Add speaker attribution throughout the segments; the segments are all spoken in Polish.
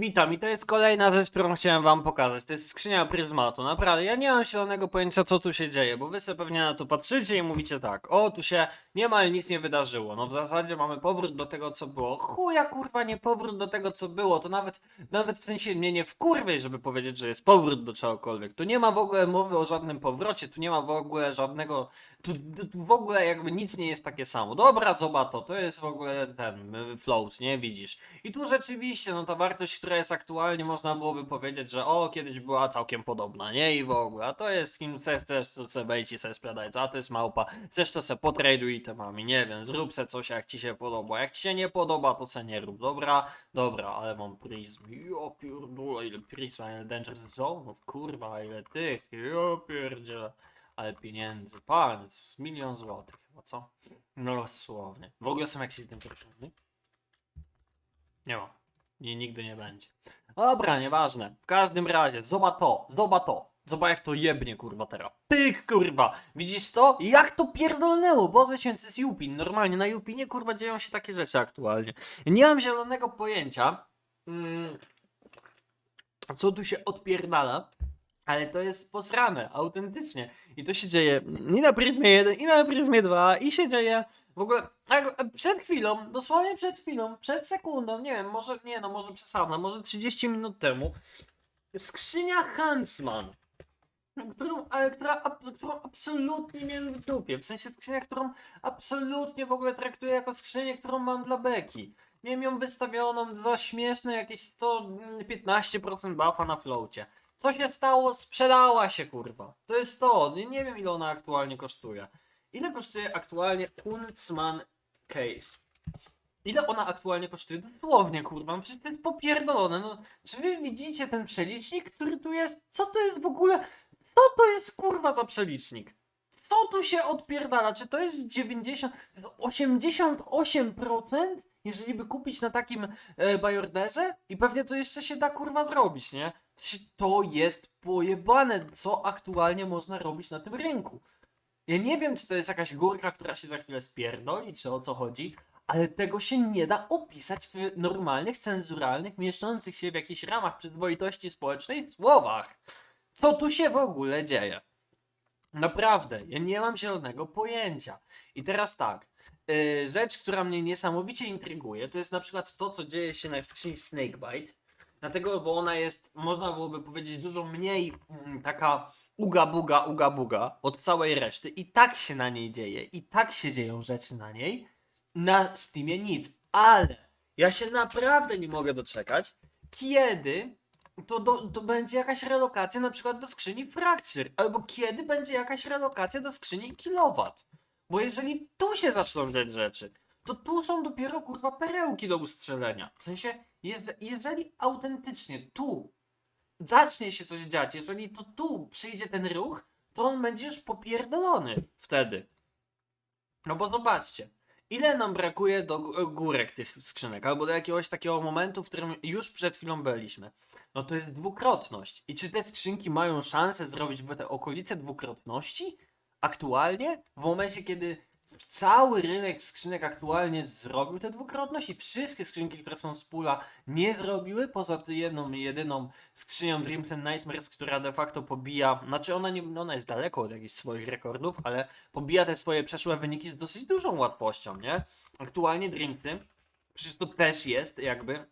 Speaker 1: Witam i to jest kolejna rzecz, którą chciałem wam pokazać. To jest skrzynia pryzmatu. Naprawdę, ja nie mam zielonego pojęcia, co tu się dzieje, bo wy sobie pewnie na to patrzycie i mówicie tak, o, tu się niemal nic nie wydarzyło. No w zasadzie mamy powrót do tego, co było. Chuja, kurwa, nie powrót do tego, co było. To nawet, nawet w sensie mnie nie wkurwej, żeby powiedzieć, że jest powrót do czegokolwiek. Tu nie ma w ogóle mowy o żadnym powrocie, tu nie ma w ogóle żadnego, tu, tu, tu w ogóle jakby nic nie jest takie samo. Dobra, zobacz to, to jest w ogóle ten y, float, nie widzisz. I tu rzeczywiście, no ta wartość, która jest aktualnie, można byłoby powiedzieć, że o, kiedyś była całkiem podobna, nie? I w ogóle, a to jest kim chcesz, też to se wejdź se sprzedaj, a to jest małpa, chcesz to se potraduj itemami, nie wiem, zrób se coś jak ci się podoba, jak ci się nie podoba, to se nie rób, dobra? Dobra, ale mam prizm, jo pierdolę, ile prizm, ile danger zone, no kurwa, ile tych, jo pierdziele. Ale pieniędzy, pan, milion złotych, no co? No dosłownie. W ogóle są jakieś danger zone? Nie ma. Nie, nigdy nie będzie. Dobra, nieważne. W każdym razie, zobacz to, zobacz to. Zobacz jak to jebnie, kurwa, teraz. Pyk, kurwa. Widzisz to? Jak to pierdolnęło? Boże święty, jest Jupin. Normalnie, na Jupinie, kurwa, dzieją się takie rzeczy aktualnie. Nie mam zielonego pojęcia, mm, co tu się odpierdala. Ale to jest posrane, autentycznie. I to się dzieje i na Pryzmie 1, i na Pryzmie 2, i się dzieje w ogóle przed chwilą, dosłownie przed chwilą, przed sekundą, nie wiem, może, nie no, może przesadzam, może 30 minut temu, skrzynia Huntsman, którą, ale, która, którą absolutnie miałem w dupie, w sensie skrzynia, którą absolutnie w ogóle traktuję jako skrzynię, którą mam dla Beki. Miałem ją wystawioną za śmieszne jakieś 115% buffa na floacie. Co się stało? Sprzedała się, kurwa. To jest to. Nie, nie wiem, ile ona aktualnie kosztuje. Ile kosztuje aktualnie Huntsman Case? Ile ona aktualnie kosztuje? Dosłownie, kurwa, no przecież to jest popierdolone. No, czy wy widzicie ten przelicznik, który tu jest? Co to jest w ogóle? Co to jest, kurwa, za przelicznik? Co tu się odpierdala? Czy to jest 90, to jest 88%? Jeżeli by kupić na takim e, bajorderze? I pewnie to jeszcze się da, kurwa, zrobić, nie? To jest pojebane, co aktualnie można robić na tym rynku. Ja nie wiem, czy to jest jakaś górka, która się za chwilę spierdoli, czy o co chodzi, ale tego się nie da opisać w normalnych, cenzuralnych, mieszczących się w jakichś ramach przyzwoitości społecznej słowach. Co tu się w ogóle dzieje? Naprawdę, ja nie mam zielonego pojęcia. I teraz tak, yy, rzecz, która mnie niesamowicie intryguje, to jest na przykład to, co dzieje się na skrzyni Snakebite. Dlatego, bo ona jest, można byłoby powiedzieć, dużo mniej mm, taka uga buga, uga buga od całej reszty. I tak się na niej dzieje, i tak się dzieją rzeczy na niej. Na Steamie nic, ale ja się naprawdę nie mogę doczekać, kiedy to, do, to będzie jakaś relokacja na przykład do skrzyni Fracture, albo kiedy będzie jakaś relokacja do skrzyni Kilowatt. Bo jeżeli tu się zaczną dziać rzeczy, to tu są dopiero kurwa perełki do ustrzelenia. W sensie, jest, jeżeli autentycznie tu zacznie się coś dziać, jeżeli to tu przyjdzie ten ruch, to on będzie już popierdolony wtedy. No bo zobaczcie, ile nam brakuje do gó- górek tych skrzynek, albo do jakiegoś takiego momentu, w którym już przed chwilą byliśmy. No to jest dwukrotność. I czy te skrzynki mają szansę zrobić w te okolice dwukrotności? Aktualnie? W momencie, kiedy cały rynek skrzynek aktualnie zrobił tę dwukrotność i wszystkie skrzynki, które są z pula nie zrobiły, poza tą jedną, jedyną skrzynią Dreams and Nightmares, która de facto pobija, znaczy ona, nie, ona jest daleko od jakichś swoich rekordów, ale pobija te swoje przeszłe wyniki z dosyć dużą łatwością, nie? Aktualnie Dreamsy, przecież to też jest jakby,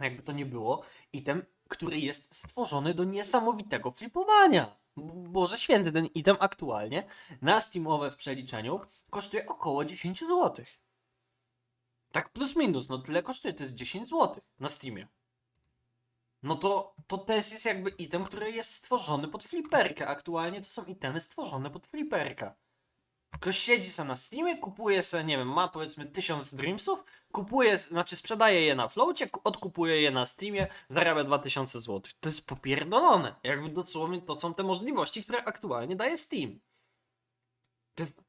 Speaker 1: jakby to nie było, item, który jest stworzony do niesamowitego flipowania. Boże święty, ten item aktualnie na Steamowe w przeliczeniu kosztuje około 10 zł. Tak plus minus, no tyle kosztuje, to jest 10 zł na Steamie. No to, to też jest jakby item, który jest stworzony pod fliperkę. Aktualnie to są itemy stworzone pod fliperkę. Ktoś siedzi sobie na Steamie, kupuje sobie, nie wiem, ma powiedzmy 1000 Dreamsów, kupuje, znaczy sprzedaje je na floacie, ku- odkupuje je na Steamie, zarabia 2000 zł. To jest popierdolone. Jakby dosłownie to są te możliwości, które aktualnie daje Steam. To jest...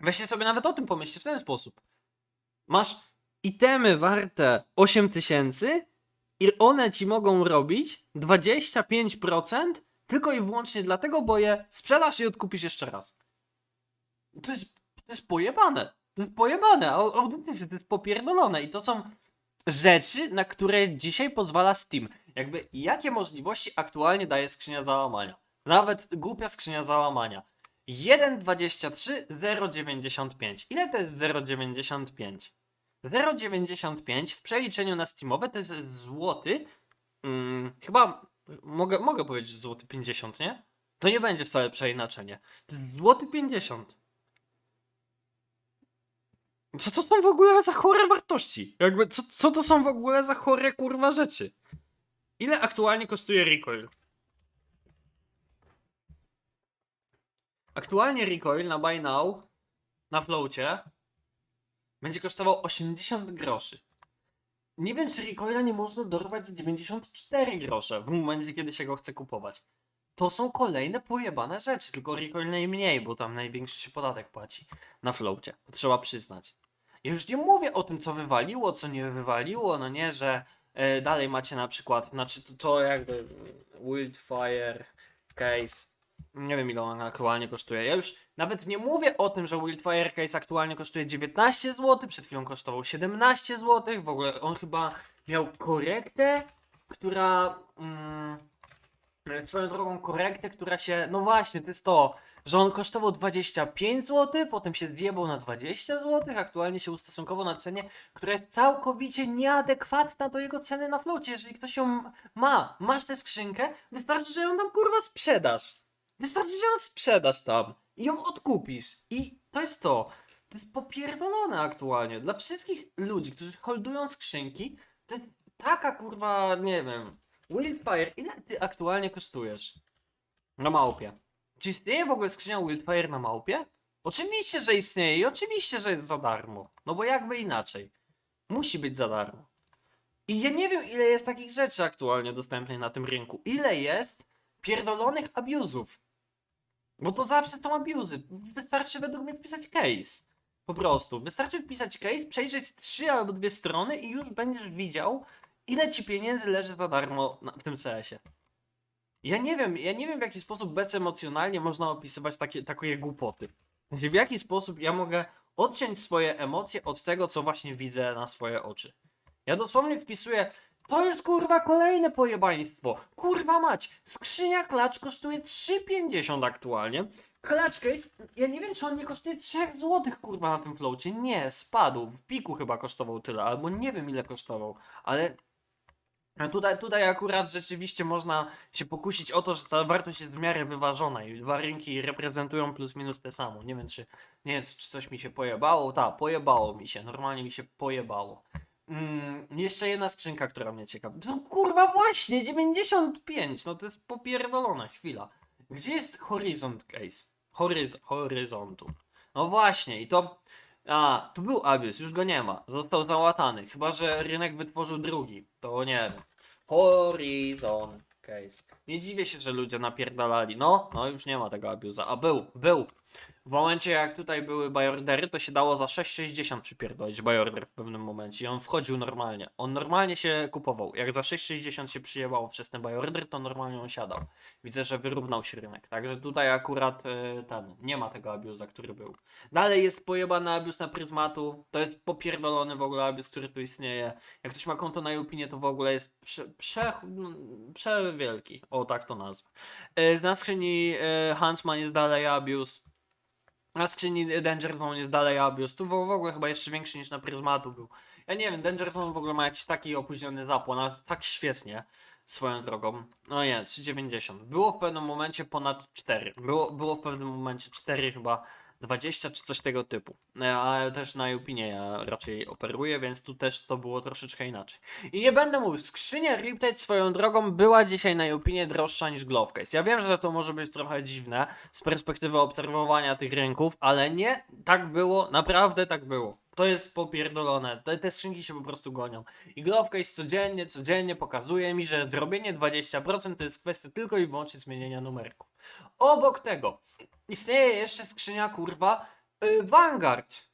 Speaker 1: Weźcie sobie nawet o tym pomyślcie w ten sposób. Masz itemy warte 8000 i one ci mogą robić 25% tylko i wyłącznie dlatego, bo je sprzedasz i odkupisz jeszcze raz. To jest, to jest pojebane. To jest pojebane, au- autentycznie, to jest popierdolone i to są rzeczy, na które dzisiaj pozwala Steam. Jakby jakie możliwości aktualnie daje skrzynia załamania. Nawet głupia skrzynia załamania. 1,23, 0,95. Ile to jest 0,95? 0,95 w przeliczeniu na Steamowe to jest złoty. Mm, chyba mogę, mogę powiedzieć złoty 50, nie? To nie będzie wcale przeinaczenie. To jest złoty 50. Co to są w ogóle za chore wartości? Jakby, co, co to są w ogóle za chore kurwa rzeczy? Ile aktualnie kosztuje recoil? Aktualnie recoil na buy now na floacie będzie kosztował 80 groszy. Nie wiem, czy recoila nie można dorwać za 94 grosze w momencie, kiedy się go chce kupować. To są kolejne pojebane rzeczy, tylko recoil najmniej, bo tam największy się podatek płaci na floacie. To trzeba przyznać. Ja już nie mówię o tym, co wywaliło, co nie wywaliło, no nie, że e, dalej macie na przykład, znaczy to, to jakby Wildfire Case, nie wiem ile on aktualnie kosztuje. Ja już nawet nie mówię o tym, że Wildfire Case aktualnie kosztuje 19 zł, przed chwilą kosztował 17 zł, w ogóle on chyba miał korektę, która... Mm, swoją drogą korektę, która się, no właśnie, to jest to, że on kosztował 25 zł, potem się zjebał na 20 zł, aktualnie się ustosunkował na cenie, która jest całkowicie nieadekwatna do jego ceny na flocie. Jeżeli ktoś ją ma, masz tę skrzynkę, wystarczy, że ją tam kurwa sprzedasz. Wystarczy, że ją sprzedasz tam i ją odkupisz. I to jest to. To jest popierdolone aktualnie. Dla wszystkich ludzi, którzy holdują skrzynki, to jest taka kurwa, nie wiem. Wildfire, ile ty aktualnie kosztujesz? Na małpie. Czy istnieje w ogóle skrzynia Wildfire na małpie? Oczywiście, że istnieje i oczywiście, że jest za darmo. No bo jakby inaczej. Musi być za darmo. I ja nie wiem, ile jest takich rzeczy aktualnie dostępnych na tym rynku. Ile jest pierdolonych abuzów. Bo to zawsze są abuzy. Wystarczy według mnie wpisać case. Po prostu. Wystarczy wpisać case, przejrzeć trzy albo dwie strony i już będziesz widział, ile ci pieniędzy leży za darmo w tym CS-ie. Ja nie wiem, ja nie wiem w jaki sposób bezemocjonalnie można opisywać takie, takie głupoty. Znaczy, w jaki sposób ja mogę odciąć swoje emocje od tego, co właśnie widzę na swoje oczy. Ja dosłownie wpisuję, to jest kurwa kolejne pojebaństwo. Kurwa mać, skrzynia klacz kosztuje 3,50 aktualnie. Klacz case, ja nie wiem czy on nie kosztuje 3 zł kurwa na tym floacie. Nie, spadł. W piku chyba kosztował tyle, albo nie wiem ile kosztował, ale a tutaj, tutaj akurat rzeczywiście można się pokusić o to, że ta wartość jest w miarę wyważona i dwa rynki reprezentują plus minus te samo. Nie wiem, czy, nie wiem, czy coś mi się pojebało. Tak, pojebało mi się, normalnie mi się pojebało. Mm, jeszcze jedna skrzynka, która mnie ciekawi. No kurwa właśnie, 95, no to jest popierdolona chwila. Gdzie jest Horizont Case? Horyz horyzontu. No właśnie, i to... A, tu był Abyss, już go nie ma. Został załatany. Chyba, że rynek wytworzył drugi. To nie wiem. Horizon Case. Nie dziwię się, że ludzie napierdalali. No, no już nie ma tego abuza. A był, był. W momencie jak tutaj były bajordery, to się dało za 6,60 przypierdolić bajorder w pewnym momencie i on wchodził normalnie. On normalnie się kupował. Jak za 6,60 się przyjebało wczesny bajorder, to normalnie on siadał. Widzę, że wyrównał się rynek. Także tutaj akurat y, ten, nie ma tego abuza, który był. Dalej jest pojebany abuz na pryzmatu. To jest popierdolony w ogóle abuz, który tu istnieje. Jak ktoś ma konto na Jupinie, to w ogóle jest prze, prze, przewielki. O, tak to nazwę. Y, na skrzyni y, Huntsman jest dalej abuz. Na skrzyni Danger Zone jest dalej abuse. Tu w ogóle chyba jeszcze większy niż na Pryzmatu był. Ja nie wiem, Danger Zone w ogóle ma jakiś taki opóźniony zapłon, ale tak świetnie swoją drogą. No nie, 3,90. Było w pewnym momencie ponad 4. Było, było w pewnym momencie 4 chyba 20 czy coś tego typu. Ale też na Jupinie ja raczej operuję, więc tu też to było troszeczkę inaczej. I nie będę mówił, skrzynia Riptide swoją drogą była dzisiaj na Jupinie droższa niż Glovecase. Ja wiem, że to może być trochę dziwne z perspektywy obserwowania tych rynków, ale nie, tak było, naprawdę tak było. To jest popierdolone. Te, te skrzynki się po prostu gonią. I Glovecase codziennie, codziennie pokazuje mi, że zrobienie 20% to jest kwestia tylko i wyłącznie zmienienia numerków. Obok tego istnieje jeszcze skrzynia kurwa y, Vanguard,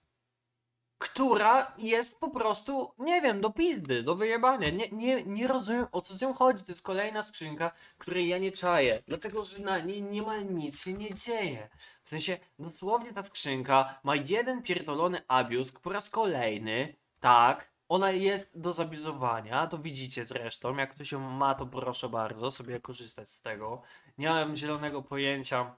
Speaker 1: która jest po prostu, nie wiem, do pizdy, do wyjebania. Nie, nie, nie rozumiem o co z nią chodzi. To jest kolejna skrzynka, której ja nie czaję, dlatego że na niej niemal nic się nie dzieje. W sensie, dosłownie ta skrzynka ma jeden pierdolony abuse po raz kolejny, tak, Ona jest do zabizowania, to widzicie zresztą. Jak ktoś ją ma, to proszę bardzo sobie korzystać z tego. Nie mam zielonego pojęcia,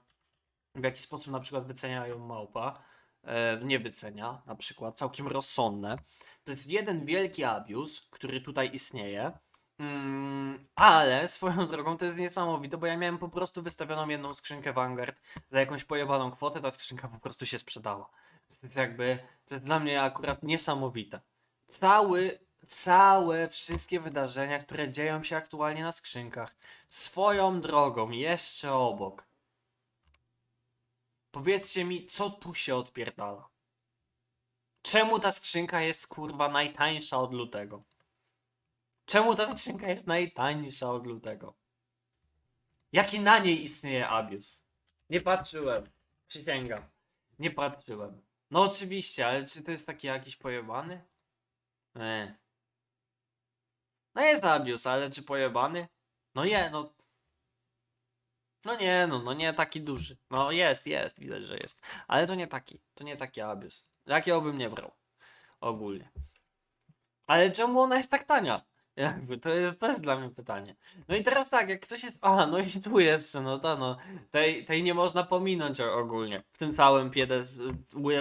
Speaker 1: w jaki sposób na przykład wycenia ją małpa. E, nie wycenia, na przykład, całkiem rozsądne. To jest jeden wielki abuse, który tutaj istnieje. Mm, ale swoją drogą to jest niesamowite, bo ja miałem po prostu wystawioną jedną skrzynkę Vanguard za jakąś pojebaną kwotę, ta skrzynka po prostu się sprzedała. To jest jakby, to jest dla mnie akurat niesamowite. Cały, całe wszystkie wydarzenia, które dzieją się aktualnie na skrzynkach, swoją drogą, jeszcze obok. Powiedzcie mi, co tu się odpierdala? Czemu ta skrzynka jest kurwa najtańsza od lutego? Czemu ta skrzynka jest najtańsza od lutego? Jaki na niej istnieje abuse? Nie patrzyłem. Przysięgam. Nie patrzyłem. No oczywiście, ale czy to jest taki jakiś pojebany? Nie. No jest abuse, ale czy pojebany? No nie, no. No nie, no, no nie taki duży. No jest, jest, widać, że jest. Ale to nie taki, to nie taki abuse. Jakiego bym nie brał. Ogólnie. Ale czemu ona jest tak tania? Jakby, to jest, jest dla mnie pytanie. No i teraz tak, jak ktoś jest. A, no i tu jeszcze, no to no. Tej, tej nie można pominąć ogólnie. W tym całym piedes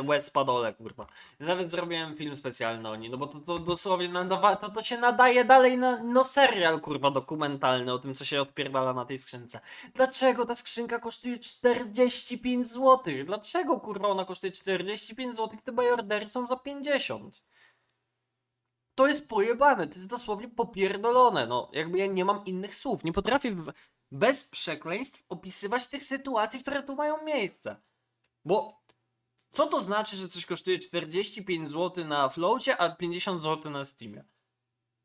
Speaker 1: łez spadole, kurwa. Nawet zrobiłem film specjalny o niej, no bo to, to dosłownie nadawa, to, to się nadaje dalej na no serial, kurwa, dokumentalny o tym, co się odpierdala na tej skrzynce. Dlaczego ta skrzynka kosztuje 45 zł? Dlaczego, kurwa, ona kosztuje 45 zł, te bajordery są za 50? To jest pojebane, to jest dosłownie popierdolone, no jakby ja nie mam innych słów, nie potrafię bez przekleństw opisywać tych sytuacji, które tu mają miejsce. Bo co to znaczy, że coś kosztuje 45 zł na floacie, a 50 zł na Steamie?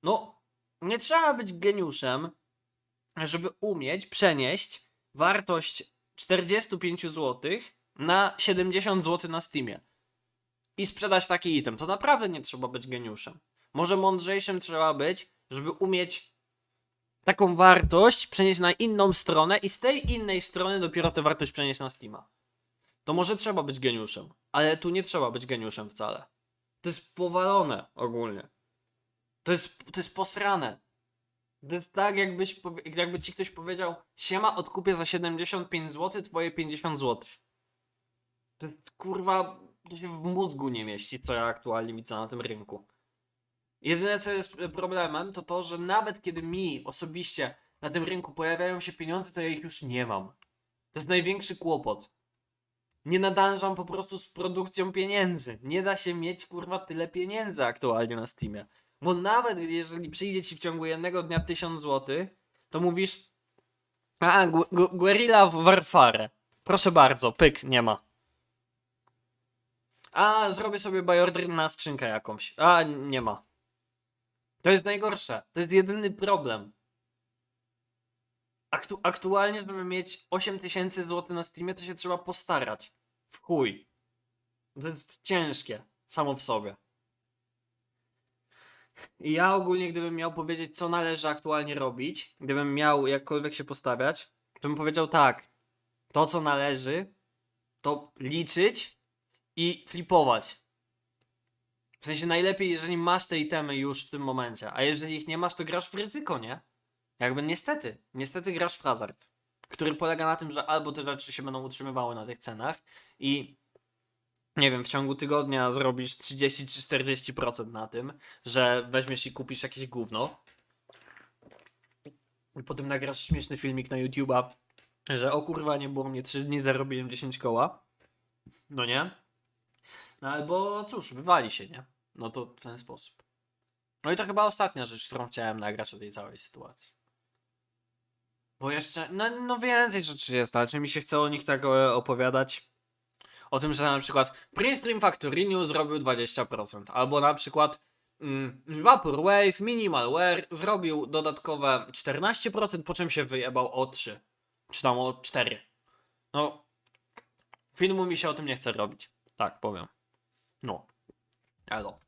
Speaker 1: No, nie trzeba być geniuszem, żeby umieć przenieść wartość 45 zł na 70 zł na Steamie i sprzedać taki item. To naprawdę nie trzeba być geniuszem. Może mądrzejszym trzeba być, żeby umieć taką wartość przenieść na inną stronę i z tej innej strony dopiero tę wartość przenieść na Steama. To może trzeba być geniuszem, ale tu nie trzeba być geniuszem wcale. To jest powalone ogólnie. To jest, to jest posrane. To jest tak, jakbyś, jakby ci ktoś powiedział: Siema, odkupię za 75 zł twoje 50 zł. To kurwa, to się w mózgu nie mieści, co ja aktualnie widzę na tym rynku. Jedyne co jest problemem, to to, że nawet kiedy mi osobiście na tym rynku pojawiają się pieniądze, to ja ich już nie mam. To jest największy kłopot. Nie nadążam po prostu z produkcją pieniędzy. Nie da się mieć kurwa tyle pieniędzy aktualnie na Steamie. Bo nawet jeżeli przyjdzie ci w ciągu jednego dnia 1000 zł, to mówisz a, gu- gu- Guerrilla Warfare. Proszę bardzo, pyk, nie ma. A, zrobię sobie bajorder na skrzynkę jakąś. A, nie ma. To jest najgorsze. To jest jedyny problem. Aktu aktualnie, żeby mieć 8000 zł na Steamie, to się trzeba postarać. W chuj. To jest ciężkie. Samo w sobie. I ja ogólnie, gdybym miał powiedzieć, co należy aktualnie robić, gdybym miał jakkolwiek się postawiać, to bym powiedział tak. To, co należy, to liczyć i flipować. W sensie najlepiej, jeżeli masz te itemy już w tym momencie, a jeżeli ich nie masz, to grasz w ryzyko, nie? Jakby niestety, niestety grasz w hazard, który polega na tym, że albo te rzeczy się będą utrzymywały na tych cenach i nie wiem, w ciągu tygodnia zrobisz 30 czy 40% na tym, że weźmiesz i kupisz jakieś gówno i potem nagrasz śmieszny filmik na YouTube'a, że o kurwa nie było mnie 3 dni, zarobiłem 10 koła. No nie? No albo cóż, wywali się, nie? No to w ten sposób. No i to chyba ostatnia rzecz, którą chciałem nagrać o tej całej sytuacji. Bo jeszcze, no, no więcej rzeczy jest, ale czy mi się chce o nich tak e, opowiadać? O tym, że na przykład Factory New zrobił 20%, albo na przykład mm, Vaporwave Minimalware zrobił dodatkowe 14%, po czym się wyjebał o 3, czy tam o 4. No, filmu mi się o tym nie chce robić. Tak, powiem. No. 带走